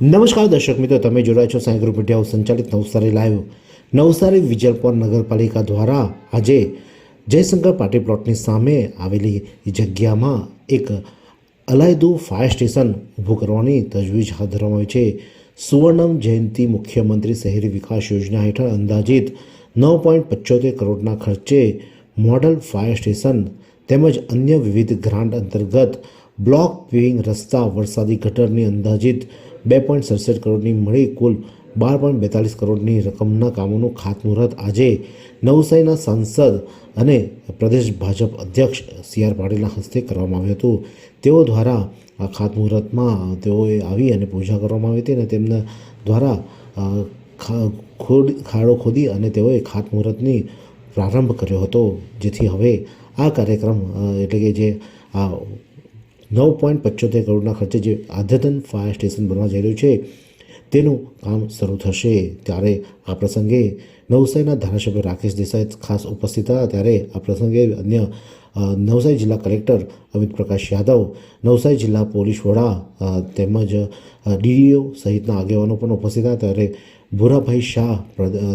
નમસ્કાર દર્શક મિત્રો, તમે જોડાયા છો સાંઈ ગ્રુપ મીડિયા સંચાલિત નવસારી લાઈવ નવસારી વિજલપોર નગરપાલિકા દ્વારા આજે જયશંકર પાર્ટી પ્લોટની સામે આવેલી જગ્યામાં એક અલાયદું ફાયર સ્ટેશન ઊભું કરવાની તજવીજ હાથ ધરવામાં આવી છે. સુવર્ણમ જયંતિ મુખ્યમંત્રી શહેરી વિકાસ યોજના હેઠળ અંદાજિત નવ પોઈન્ટ પંચોતેર કરોડના ખર્ચે મોડલ ફાયર સ્ટેશન તેમજ અન્ય વિવિધ ગ્રાન્ટ અંતર્ગત બ્લોક પેવિંગ રસ્તા વરસાદી ગટરની અંદાજિત બે પોઈન્ટ સડસઠ કરોડની મળી કુલ બાર પોઈન્ટ બેતાલીસ કરોડની રકમના કામોનું ખાતમુહૂર્ત આજે નવસારીના સાંસદ અને પ્રદેશ ભાજપ અધ્યક્ષ સી આર પાટીલના હસ્તે કરવામાં આવ્યું હતું. તેઓ દ્વારા આ ખાતમુહૂર્તમાં તેઓએ આવી અને પૂજા કરવામાં આવી હતી અને તેમના દ્વારા ખાડો ખોદી અને તેઓએ ખાતમુહૂર્તની પ્રારંભ કર્યો હતો. જેથી હવે આ કાર્યક્રમ એટલે કે જે આ નવ પોઈન્ટ પંચોતેર કરોડના ખર્ચે જે આધ્યતન ફાયર સ્ટેશન બનવા જઈ રહ્યું છે, તેનું કામ શરૂ થશે. ત્યારે આ પ્રસંગે નવસારીના ધારાસભ્ય રાકેશ દેસાઈ ખાસ ઉપસ્થિત હતા. ત્યારે આ પ્રસંગે અન્ય નવસારી જિલ્લા કલેક્ટર અમિત પ્રકાશ યાદવ, નવસારી જિલ્લા પોલીસ વડા તેમજ ડીડીઓ સહિતના આગેવાનો પણ ઉપસ્થિત હતા. ત્યારે ભૂરાભાઈ શાહ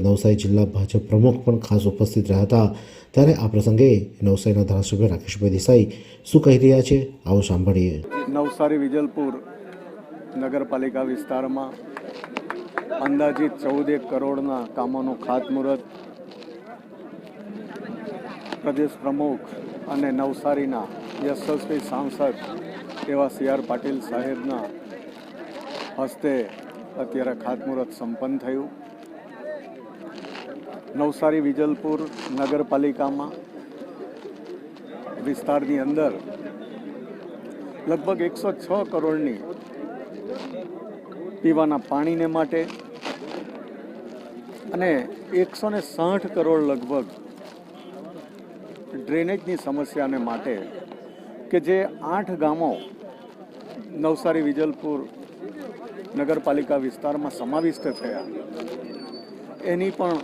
નવસારી જિલ્લા ભાજપ પ્રમુખ પણ ખાસ ઉપસ્થિત રહ્યા હતા. ત્યારે આ પ્રસંગે નવસારીના ધારાસભ્ય રાકેશભાઈ દેસાઈ શું કહી રહ્યા છે, આવો સાંભળીએ. નવસારી વિજલપુર નગરપાલિકા વિસ્તારમાં અંદાજિત ચૌદેક કરોડના કામોનું ખાતમુહૂર્ત પ્રદેશ પ્રમુખ અને નવસારીના યશસ્વી સાંસદ એવા સી આર પાટીલ સાહેબના હસ્તે અત્યારે ખાતમુહૂર્ત સંપન્ન થયું. નવસારી, વિજલપુર નગરપાલિકામાં વિસ્તારની અંદર લગભગ એકસો છ કરોડની પીવાના પાણીને માટે અને એકસો ને સાઠ કરોડ લગભગ ડ્રેનેજની સમસ્યાને માટે કે જે આઠ ગામો નવસારી, વિજલપુર નગરપાલિકા વિસ્તારમાં સમાવિષ્ટ થયા. એની પણ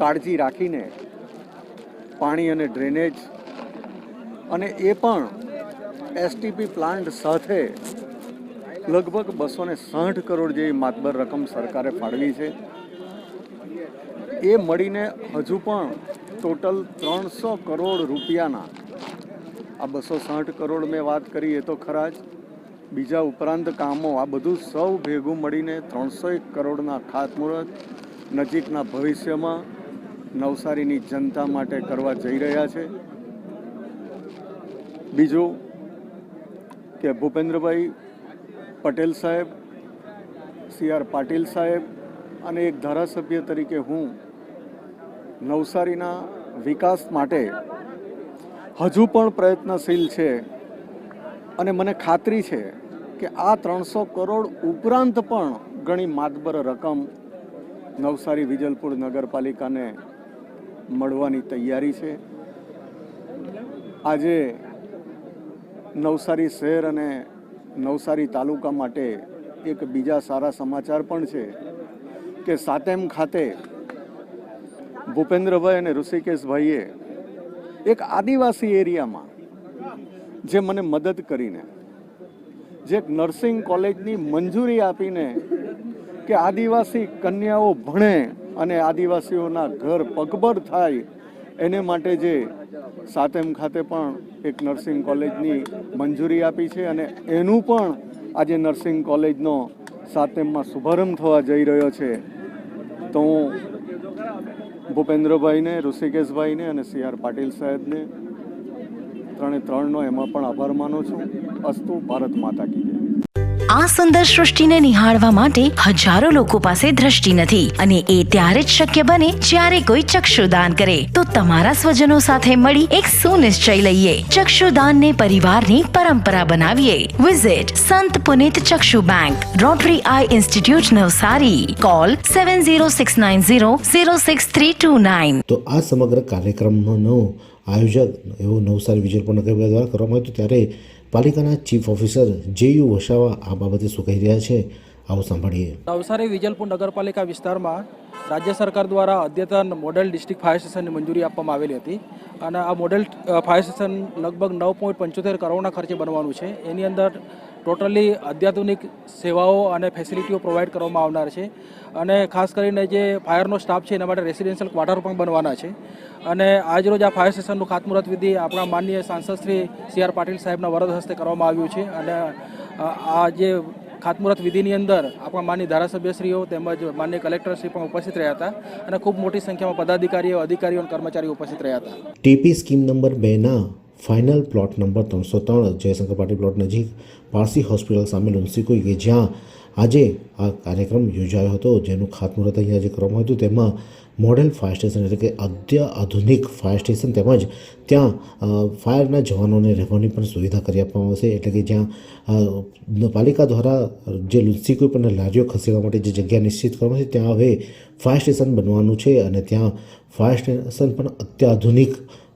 કાળજી રાખીને પાણી અને ડ્રેનેજ અને એ પણ એસટીપી પ્લાન્ટ સાથે લગભગ બસો ને સાઠ કરોડ જેવી માતબર રકમ સરકારે ફાળવી છે. એ મળીને હજુ પણ ટોટલ ત્રણસો કરોડ રૂપિયાના આ બસો સાઠ કરોડ મેં વાત કરી એ તો ખરા જ બીજા ઉપરાંત કામો, આ બધું સૌ ભેગું મળીને ત્રણસો એક કરોડના ખાતમુહૂર્ત નજીકના ભવિષ્યમાં નવસારીની જનતા માટે કરવા જઈ રહ્યા છે. બીજું કે ભૂપેન્દ્રભાઈ પટેલ સાહેબ, સી આર પાટીલ સાહેબ અને એક ધારાસભ્ય તરીકે હું નવસારીના વિકાસ માટે હજુ પણ પ્રયત્નશીલ છે અને મને ખાતરી છે કે આ ત્રણસો કરોડ ઉપરાંત પણ ઘણી માતબર રકમ નવસારી વિજલપુર નગરપાલિકાને મળવાની તૈયારી છે. આજે નવસારી શહેર અને નવસારી તાલુકા માટે એક બીજા સારા સમાચાર પણ છે કે સાતેમ ખાતે ભૂપેન્દ્રભાઈ અને ઋષિકેશભાઈએ એક આદિવાસી એરિયામાં જે મને મદદ કરીને જે નર્સિંગ કોલેજની મંજૂરી આપીને કે આદિવાસી કન્યાઓ ભણે અને આદિવાસીઓના ઘર પગભર થાય, એને માટે જે સાતેમ ખાતે પણ એક નર્સિંગ કોલેજની મંજૂરી આપી છે અને એનું પણ આજે નર્સિંગ કોલેજનો સાતેમમાં શુભારંભ થવા જઈ રહ્યો છે. તો હું ભૂપેન્દ્રભાઈને, ઋષિકેશભાઈને અને સી આર પાટીલ સાહેબને ત્રણે ત્રણનો એમાં પણ આભાર માનું છું. અસ્તુ ભારત માતા કી જય. આ સુંદર સૃષ્ટિને નિહાળવા માટે હજારો લોકો પાસે દ્રષ્ટિ નથી અને એ ત્યારે જ શક્ય બને જ્યારે કોઈ ચક્ષુદાન કરે. તો તમારા સ્વજનો સાથે મળી એક સુનિશ્ચય લઈએ. ચક્ષુદાનને પરિવારની પરંપરા બનાવીએ. Visit Sant Punit Chakshu bank rotary eye institute Navsari. Call seven zero six nine zero zero six three two nine તો આ સમગ્ર કાર્યક્રમનો આયોજક એવો નવસારી વિજયપુર નગરપાલિકા દ્વારા કરવામાં આવ્યું ત્યારે પાલિકાના chief officer J U Vasava આ બાબતે શું કહી રહ્યા છે, આવું સાંભળીએ. નવસારી વિજલપુર નગરપાલિકા વિસ્તારમાં રાજ્ય સરકાર દ્વારા અદ્યતન મોડેલ ડિસ્ટ્રિક્ટ ફાયર સ્ટેશનની મંજૂરી આપવામાં આવેલી હતી અને આ મોડેલ ફાયર સ્ટેશન લગભગ નવ પોઈન્ટ પંચોતેર કરોડના ખર્ચે બનવાનું છે. એની અંદર ટોટલી અત્યાધુનિક સેવાઓ અને ફેસિલિટીઓ પ્રોવાઈડ કરવામાં આવનાર છે. અને ખાસ કરીને જે ફાયરનો સ્ટાફ છે, એના માટે રેસિડેન્શિયલ ક્વાર્ટર પણ બનવાના છે. અને આજરોજ આ ફાયર સ્ટેશનનું ખાતમુહૂર્ત વિધિ આપણા માનનીય સાંસદ શ્રી સી આર પાટીલ સાહેબના વરદ હસ્તે કરવામાં આવ્યું છે. અને આ જે ખાતમુહૂર્ત વિધિની અંદર આપણા માનની ધારાસભ્યશ્રીઓ તેમજ માન્ય કલેક્ટરશ્રી પણ ઉપસ્થિત રહ્યા હતા અને ખૂબ મોટી સંખ્યામાં પદાધિકારીઓ, અધિકારીઓ અને કર્મચારીઓ ઉપસ્થિત રહ્યા હતા. ટીપી સ્કીમ નંબર બેના ફાઇનલ પ્લોટ નંબર ત્રણસો ત્રણ જયશંકર પાટી પ્લોટ નજીક પારસી હોસ્પિટલ સામે લુન્સીકોઈ કે જ્યાં આજે આ કાર્યક્રમ યોજાયો હતો, જેનું ખાતમુહૂર્ત અહીંયા જે કરવામાં હતું. તેમાં મોડેલ ફાયર સ્ટેશન એટલે કે અદ્ય આધુનિક ફાયર સ્ટેશન તેમજ ત્યાં ફાયરના જવાનોને રહેવાની પણ સુવિધા કરી આપવામાં આવશે. એટલે કે જ્યાં પાલિકા દ્વારા જે લુન્સીકોઈ પરના લારીઓ ખસેડવા માટે જે જગ્યા નિશ્ચિત કરવામાં છે ત્યાં હવે ફાયર સ્ટેશન બનવાનું છે અને ત્યાં ફાયર સ્ટેશન પણ અત્યાધુનિક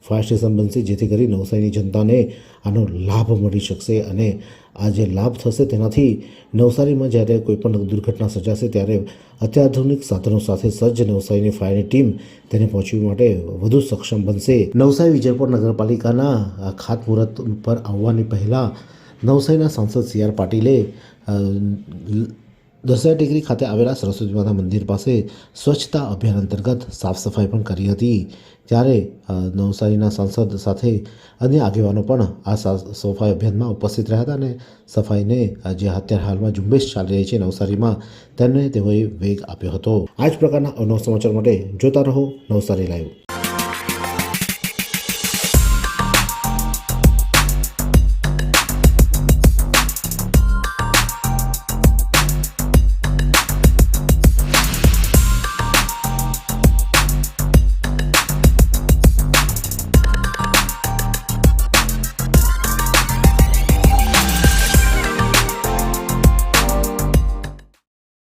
ફાયર સ્ટેશન બનશે, જેથી કરી નવસારીની જનતાને આનો લાભ મળી શકશે અને આ જે લાભ થશે તેનાથી નવસારીમાં જ્યારે કોઈપણ દુર્ઘટના સર્જાશે, ત્યારે અત્યાધુનિક સાધનો સાથે સજ્જ નવસારીની ફાયરની ટીમ તેને પહોંચવા માટે વધુ સક્ષમ બનશે. નવસારી વિજયપુર નગરપાલિકાના ખાતમુહૂર્ત પર આવવાની પહેલાં નવસારીના સાંસદ સી આર પાટીલે દસરા ટેકરી ખાતે આવેલા સરસ્વતી માતા મંદિર પાસે સ્વચ્છતા અભિયાન અંતર્ગત સાફ સફાઈ પણ કરી હતી ત્યારે નવસારીના સાંસદ સાથે અન્ય આગેવાનો પણ આ સફાઈ અભિયાનમાં ઉપસ્થિત રહ્યા હતા અને સફાઈને જે અત્યારે હાલમાં ઝુંબેશ ચાલી રહી છે નવસારીમાં, તેમને તેઓએ વેગ આપ્યો હતો. આ જ પ્રકારના અવનવ સમાચાર માટે જોતા રહો નવસારી લાઈવ.